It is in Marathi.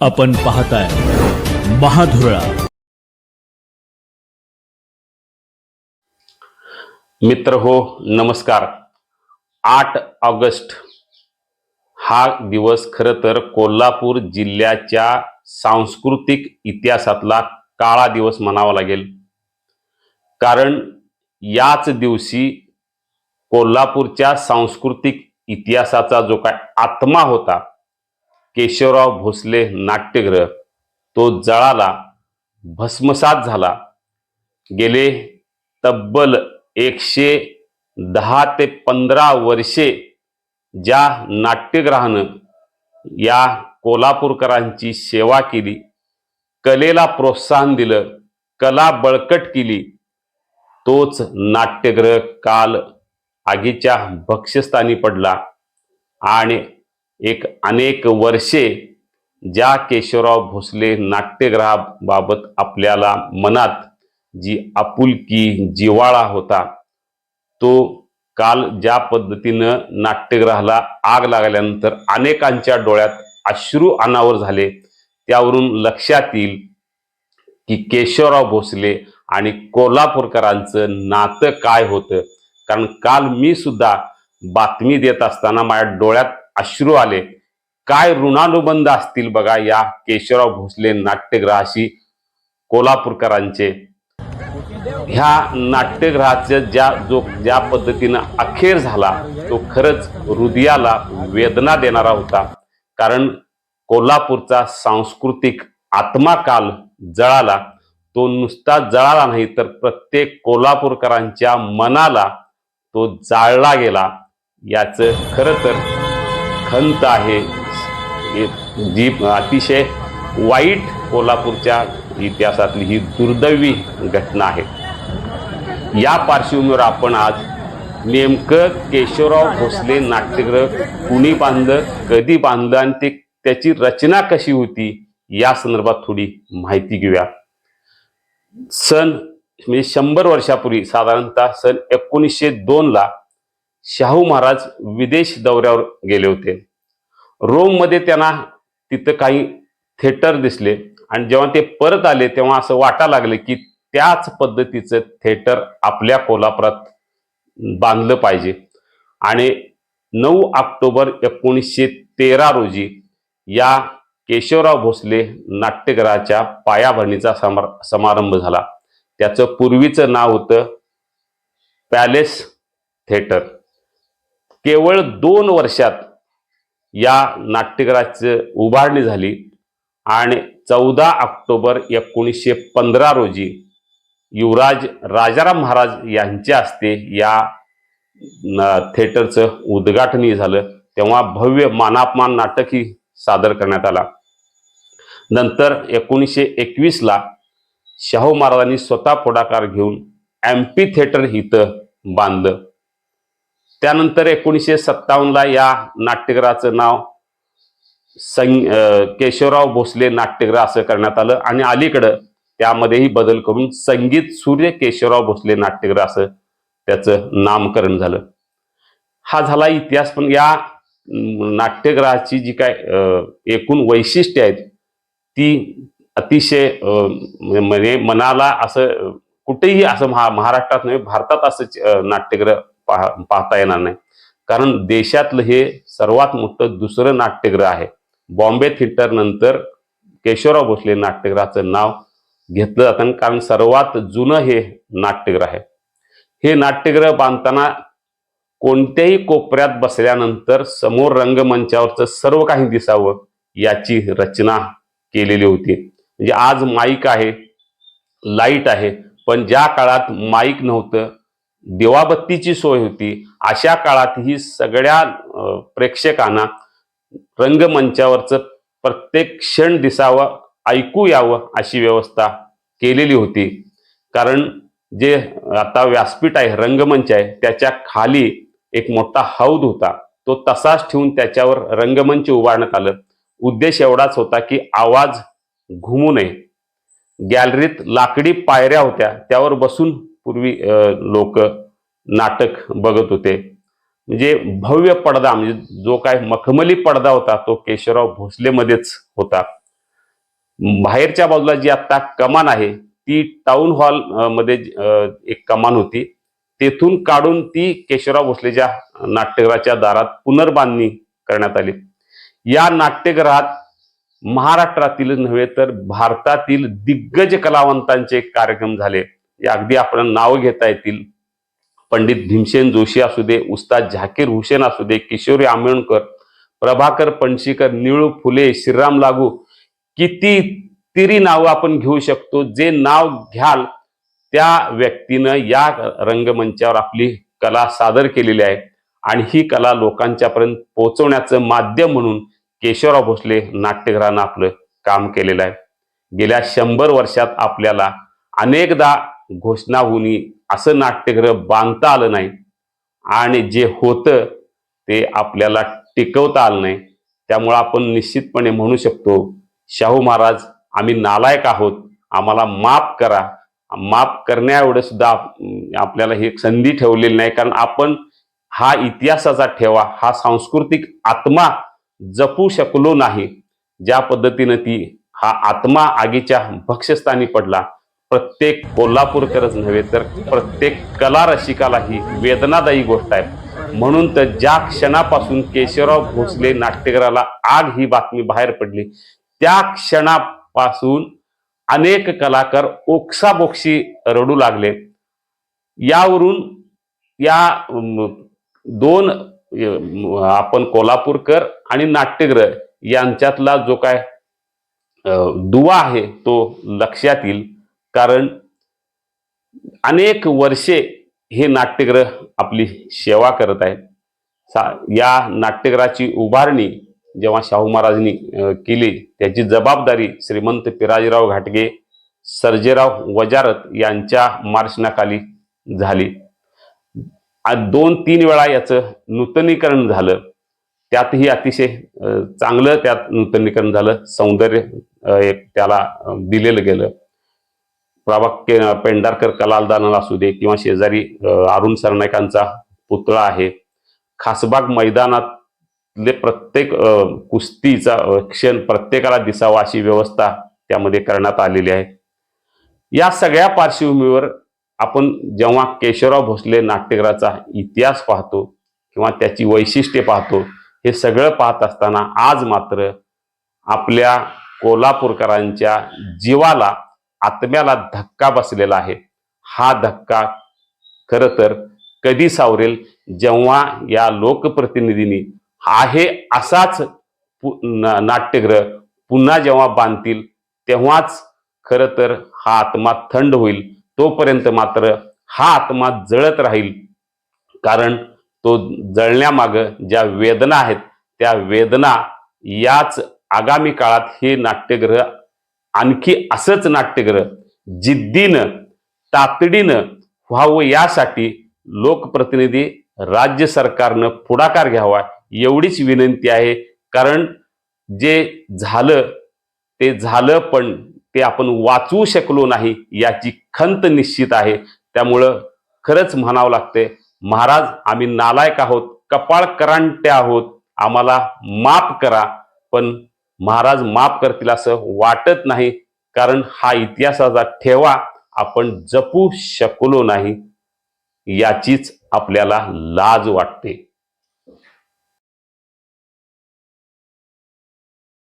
आपण पाहताय महाधुरळा. मित्र हो नमस्कार. आठ ऑगस्ट हा दिवस खरं तर कोल्हापूर जिल्ह्याच्या सांस्कृतिक इतिहासातला काळा दिवस म्हणावा लागेल. कारण याच दिवशी कोल्हापूरच्या सांस्कृतिक इतिहासाचा जो काय आत्मा होता केशवराव भोसले नाट्यगृह तो जळाला भस्मसात झाला. गेले तब्बल एकशे दहा ते पंधरा वर्षे ज्या नाट्यगृहानं या कोल्हापूरकरांची सेवा केली कलेला प्रोत्साहन दिलं कला बळकट केली तोच नाट्यग्रह काल आगीच्या भक्ष्यस्थानी पडला आणि एक अनेक वर्षे ज्या केशवराव भोसले नाट्यगृहाबाबत आपल्याला मनात जी आपुलकी जिवाळा होता तो काल ज्या पद्धतीनं नाट्यगृहाला आग लागल्यानंतर अनेकांच्या डोळ्यात अश्रू अनावर झाले त्यावरून लक्षात येईल की केशवराव भोसले आणि कोल्हापूरकरांचं नातं काय होतं. कारण काल मी सुद्धा बातमी देत असताना माझ्या डोळ्यात अश्रू आले. काय ऋणानुबंध असतील बघा या केशवराव भोसले नाट्यगृहाशी कोल्हापूरकरांचे. ह्या नाट्यगृहाचं ज्या जो ज्या पद्धतीनं अखेर झाला तो खरंच हृदयाला वेदना देणारा होता. कारण कोल्हापूरचा सांस्कृतिक आत्माकाल जळाला तो नुसता जळाला नाही तर प्रत्येक कोल्हापूरकरांच्या मनाला तो जाळला गेला. याचं खरं तर खंत आहे. जी अतिशय वाईट कोल्हापूरच्या इतिहासातली ही दुर्दैवी घटना आहे. या पार्श्वभूमीवर आपण आज नेमकं केशवराव भोसले नाट्यगृह कुणी बांधलं कधी बांधलं आणि ते त्याची रचना कशी होती या संदर्भात थोडी माहिती घेऊया. सन म्हणजे शंभर वर्षापूर्वी साधारणतः सन एकोणीसशे दोनला शाहू महाराज विदेश दौऱ्यावर गेले होते. रोममध्ये त्यांना तिथं काही थिएटर दिसले आणि जेव्हा ते परत आले तेव्हा असं वाटा लागले की त्याच पद्धतीचं थिएटर आपल्या कोल्हापुरात बांधलं पाहिजे. आणि नऊ ऑक्टोबर एकोणीसशे तेरा रोजी या केशवराव भोसले नाट्यगृहाच्या पायाभरणीचा समार समारंभ झाला. त्याचं पूर्वीचं नाव होतं पॅलेस थिएटर केवळ दोन वर्षात या नाट्यगृहाची उभारणी झाली आणि चौदा ऑक्टोबर एकोणीसशे पंधरा रोजी युवराज राजाराम महाराज यांच्या हस्ते या थिएटरचं उद्घाटनही झालं. तेव्हा भव्य मानापमान नाटकही सादर करण्यात आला. नंतर एकोणीसशे एकवीसला शाहू महाराजांनी स्वतः पुढाकार घेऊन एम्पी थिएटर इथं बांधलं. त्यानंतर एकोणीसशे सत्तावन्नला या नाट्यगृहाचं नाव सं केशवराव भोसले नाट्यगृह असं करण्यात आलं. आणि अलीकडं त्यामध्येही बदल करून संगीत सूर्य केशवराव भोसले नाट्यगृह असं त्याचं नामकरण झालं. हा झाला इतिहास. पण या नाट्यगृहाची जी काय एकूण वैशिष्ट्य आहेत ती अतिशय म्हणजे मनाला असं कुठेही असं महा महाराष्ट्रात नाही भारतात असं नाट्यगृह पाह पाहता येणार नाही. कारण देशातलं हे सर्वात मोठं दुसरं नाट्यगृह आहे. बॉम्बे थिएटर नंतर केशवराव भोसले नाट्यगृहाचं नाव घेतलं जातं. कारण सर्वात जुनं हे नाट्यगृह आहे. हे नाट्यगृह बांधताना कोणत्याही कोपऱ्यात बसल्यानंतर समोर रंगमंचावरचं सर्व काही दिसावं याची रचना केलेली होती. म्हणजे आज माईक आहे लाइट आहे. पण ज्या काळात माईक नव्हतं दिवाबत्तीची सोय होती. अशा काळातही सगळ्या प्रेक्षकांना रंगमंचावरचं प्रत्येक क्षण दिसावं ऐकू यावं अशी व्यवस्था केलेली होती. कारण जे आता व्यासपीठ आहे रंगमंच आहे त्याच्याखाली एक मोठा हौद होता. तो तसाच ठेवून त्याच्यावर रंगमंच उभारण्यात आलं. उद्देश एवढाच होता की आवाज घुमू नये. गॅलरीत लाकडी पायऱ्या होत्या. त्यावर बसून पूर्वी लोक नाटक बघत होते. म्हणजे भव्य पडदा म्हणजे जो काय मखमली पडदा होता तो केशवराव भोसलेमध्येच होता. बाहेरच्या बाजूला जी आता कमान आहे ती टाउन हॉलमध्ये एक कमान होती. तेथून काढून ती केशवराव भोसलेच्या नाट्यगृहाच्या दारात पुनर्बांधणी करण्यात आली. या नाट्यगृहात महाराष्ट्रातील नव्हे तर भारतातील दिग्गज कलावंतांचे कार्यक्रम झाले. या अगदी आपण नाव घेता येतील. पंडित भीमसेन जोशी असू दे उस्ताद झाकीर हुसेन असू दे किशोरी आंबेडकर प्रभाकर पणशीकर निळू फुले श्रीराम लागू किती तिरी नावं आपण घेऊ शकतो. जे नाव घ्याल त्या व्यक्तीनं या रंगमंचावर आपली कला सादर केलेली आहे. आणि ही कला लोकांच्यापर्यंत पोहोचवण्याचं माध्यम म्हणून केशवराव भोसले नाट्यगृहानं आपलं काम केलेलं आहे. गेल्या शंभर वर्षात आपल्याला अनेकदा घोषणा होऊन असं नाट्यगृह बांधता आलं नाही. आणि जे होतं ते आपल्याला टिकवता आलं नाही. त्यामुळं आपण निश्चितपणे म्हणू शकतो शाहू महाराज आम्ही नालायक आहोत. आम्हाला माफ करा. माफ करण्या एवढं सुद्धा आपल्याला ही एक संधी ठेवलेली नाही. कारण आपण हा इतिहासाचा ठेवा हा सांस्कृतिक आत्मा जपू शकलो नाही. ज्या पद्धतीनं ती हा आत्मा आगीच्या भक्ष्यस्थानी पडला. प्रत्येक कोल्हापूरकरच नव्हे तर प्रत्येक कला रसिकाला ही वेदनादायी गोष्ट आहे. म्हणून तर ज्या क्षणापासून केशवराव भोसले नाट्यगृहाला आग ही बातमी बाहेर पडली त्या क्षणापासून अनेक कलाकार ओक्साबोक्षी रडू लागले. यावरून या दोन आपण कोल्हापूरकर आणि नाट्यग्रह यांच्यातला जो काय दुवा आहे तो लक्षात येईल. कारण अनेक वर्षे हे नाट्यगृह आपली सेवा करत आहे सा- या नाट्यगृहाची उभारणी जेव्हा शाहू महाराजांनी केली त्याची जबाबदारी श्रीमंत पिराजीराव घाटगे सर्जेराव वजारत यांच्या मार्शनाखाली झाली. दोन तीन वेळा याचं नूतनीकरण झालं. त्यातही अतिशय चांगलं त्यात नूतनीकरण झालं. सौंदर्य एक त्याला दिलेलं गेलं. प्रभाग के- पेंढारकर कलालदान असू दे किंवा शेजारी अरुण सरनाईकांचा पुतळा आहे. खासबाग मैदानातले प्रत्येक कुस्तीचा क्षण प्रत्येकाला दिसावा अशी व्यवस्था त्यामध्ये करण्यात आलेली आहे. या सगळ्या पार्श्वभूमीवर आपण जेव्हा केशवराव भोसले नाट्यगृहाचा इतिहास पाहतो किंवा त्याची वैशिष्ट्ये पाहतो हे सगळं पाहत असताना आज मात्र आपल्या कोल्हापूरकरांच्या जीवाला आत्म्याला धक्का बसलेला आहे. हा धक्का खर तर कधी सावरेल? जेव्हा या लोकप्रतिनिधींनी आहे असाच पु- न- नाट्यग्रह पुन्हा जेव्हा बांधतील तेव्हाच खर तर हा आत्मा थंड होईल. तोपर्यंत मात्र हा आत्मा जळत राहील. कारण तो जळण्यामागं ज्या वेदना आहेत त्या वेदना याच आगामी काळात हे नाट्यग्रह आणखी असंच नाट्यग्रह जिद्दीनं तातडीनं व्हावं यासाठी लोकप्रतिनिधी राज्य सरकारनं पुढाकार घ्यावा एवढीच विनंती आहे. कारण जे झालं ते झालं पण ते आपण वाचवू शकलो नाही याची खंत निश्चित आहे. त्यामुळं खरंच म्हणावं लागते महाराज आम्ही नालायक आहोत कपाळ करांटे आहोत आम्हाला माफ करा पण महाराज माफ करतील असं वाटत नाही. कारण हा इतिहासाचा ठेवा आपण जपू शकलो नाही. याचीच आपल्याला लाज वाटते.